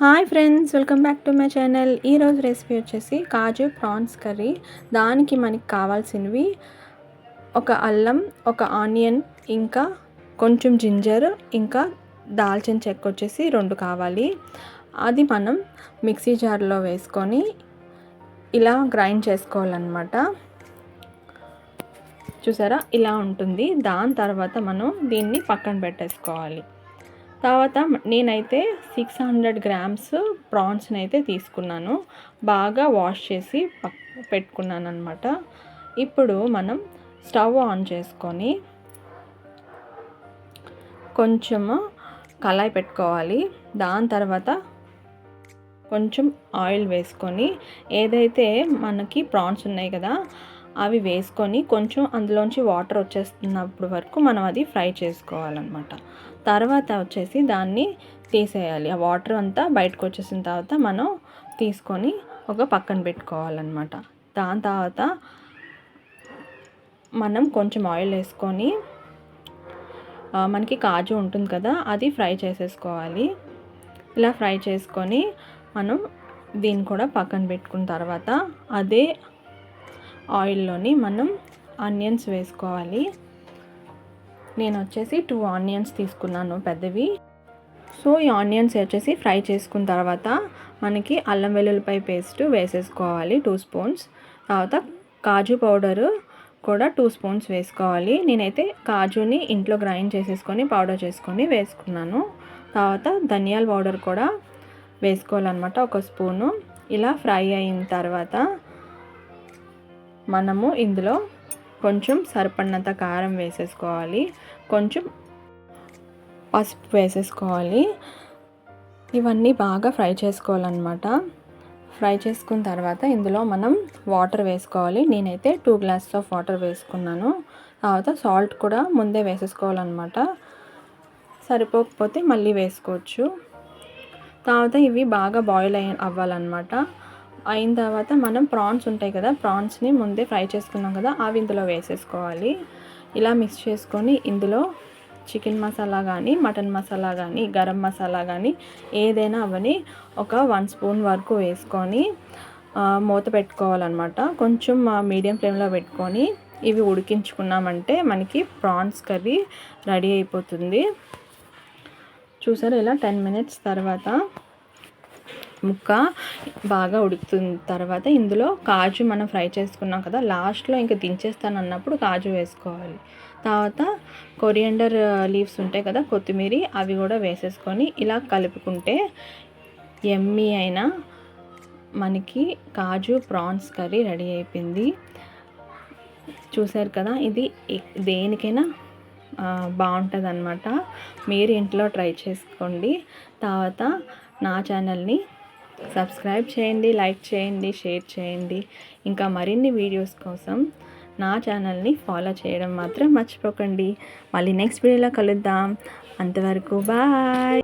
Hi friends welcome back to my channel. ఈరోజు recipe వచ్చేసి కాజు prawns curry. దానికి మనకి కావాల్సినవి ఒక అల్లం ఒక ఆనియన్ ఇంకా కొంచెం జింజర్ ఇంకా దాల్చిన చెక్క వచ్చేసి రెండు కావాలి. అది మనం మిక్సీ జార్లో వేసుకొని ఇలా గ్రైండ్ చేసుకోవాలన్నమాట. చూసారా? ఇలా ఉంటుంది. దాని తర్వాత మనం దీన్ని పక్కన పెట్టేసుకోవాలి. తర్వాత నేనైతే సిక్స్ హండ్రెడ్ గ్రామ్స్ ప్రాన్స్ని అయితే తీసుకున్నాను. బాగా వాష్ చేసి పెట్టుకున్నాను అనమాట ఇప్పుడు మనం స్టవ్ ఆన్ చేసుకొని కొంచెము కళాయి పెట్టుకోవాలి. దాని తర్వాత కొంచెం ఆయిల్ వేసుకొని ఏదైతే మనకి ప్రాన్స్ ఉన్నాయి కదా అవి వేసుకొని కొంచెం అందులోంచి వాటర్ వచ్చేస్తున్నప్పుడు వరకు మనం అది ఫ్రై చేసుకోవాలన్నమాట. తర్వాత వచ్చేసి దాన్ని తీసేయాలి. ఆ వాటర్ అంతా బయటకు వచ్చేసిన తర్వాత మనం తీసుకొని ఒక పక్కన పెట్టుకోవాలన్నమాట. దాని తర్వాత మనం కొంచెం ఆయిల్ వేసుకొని మనకి కాజు ఉంటుంది కదా అది ఫ్రై చేసేసుకోవాలి. ఇలా ఫ్రై చేసుకొని మనం దీన్ని కూడా పక్కన పెట్టుకున్న తర్వాత అదే ఆయిల్లోని మనం ఆనియన్స్ వేసుకోవాలి. నేను వచ్చేసి టూ ఆనియన్స్ తీసుకున్నాను పెద్దవి. సో ఈ ఆనియన్స్ వచ్చేసి ఫ్రై చేసుకున్న తర్వాత మనకి అల్లం వెల్లుల్లిపాయ పేస్ట్ వేసేసుకోవాలి టూ స్పూన్స్. తర్వాత కాజు పౌడరు కూడా టూ స్పూన్స్ వేసుకోవాలి. నేనైతే కాజుని ఇంట్లో గ్రైండ్ చేసేసుకొని పౌడర్ చేసుకొని వేసుకున్నాను. తర్వాత ధనియాల పౌడర్ కూడా వేసుకోవాలన్నమాట ఒక స్పూను. ఇలా ఫ్రై అయిన తర్వాత మనము ఇందులో కొంచెం సరిపడినంత కారం వేసేసుకోవాలి. కొంచెం పసుపు వేసేసుకోవాలి. ఇవన్నీ బాగా ఫ్రై చేసుకోవాలన్నమాట. ఫ్రై చేసుకున్న తర్వాత ఇందులో మనం వాటర్ వేసుకోవాలి. నేనైతే టూ గ్లాసెస్ ఆఫ్ వాటర్ వేసుకున్నాను. తర్వాత సాల్ట్ కూడా ముందే వేసేసుకోవాలన్నమాట. సరిపోకపోతే మళ్ళీ వేసుకోవచ్చు. తర్వాత ఇవి బాగా బాయిల్ అయ్యి అవ్వాలన్నమాట. అయిన తర్వాత మనం ప్రాన్స్ ఉంటాయి కదా ప్రాన్స్ని ముందే ఫ్రై చేసుకున్నాం కదా అవి ఇందులో వేసేసుకోవాలి. ఇలా మిక్స్ చేసుకొని ఇందులో చికెన్ మసాలా కానీ మటన్ మసాలా కానీ గరం మసాలా కానీ ఏదైనా అవని ఒక వన్ స్పూన్ వరకు వేసుకొని మూత పెట్టుకోవాలన్నమాట. కొంచెం మీడియం ఫ్లేమ్లో పెట్టుకొని ఇవి ఉడికించుకున్నామంటే మనకి ప్రాన్స్ కర్రీ రెడీ అయిపోతుంది. చూసారు ఇలా టెన్ మినిట్స్ తర్వాత ముక్క బాగా ఉడుకుతున్న తర్వాత ఇందులో కాజు మనం ఫ్రై చేసుకున్నాం కదా లాస్ట్లో ఇంకా దించేస్తాను అన్నప్పుడు కాజు వేసుకోవాలి. తర్వాత కొరియండర్ లీవ్స్ ఉంటాయి కదా కొత్తిమీర అవి కూడా వేసేసుకొని ఇలా కలుపుకుంటే ఎమ్మీ అయినా మనకి కాజు ప్రాన్స్ కర్రీ రెడీ అయిపోయింది. చూశారు కదా ఇది దేనికైనా బాగుంటుంది అనమాట మీరు ఇంట్లో ట్రై చేసుకోండి. తర్వాత నా ఛానల్ని సబ్స్క్రైబ్ చేయండి లైక్ చేయండి షేర్ చేయండి. ఇంకా మరిన్ని వీడియోస్ కోసం నా ఛానల్ని ఫాలో చేయడం మాత్రం మర్చిపోకండి. మళ్ళీ నెక్స్ట్ వీడియోలో కలుద్దాం. అంతవరకు బాయ్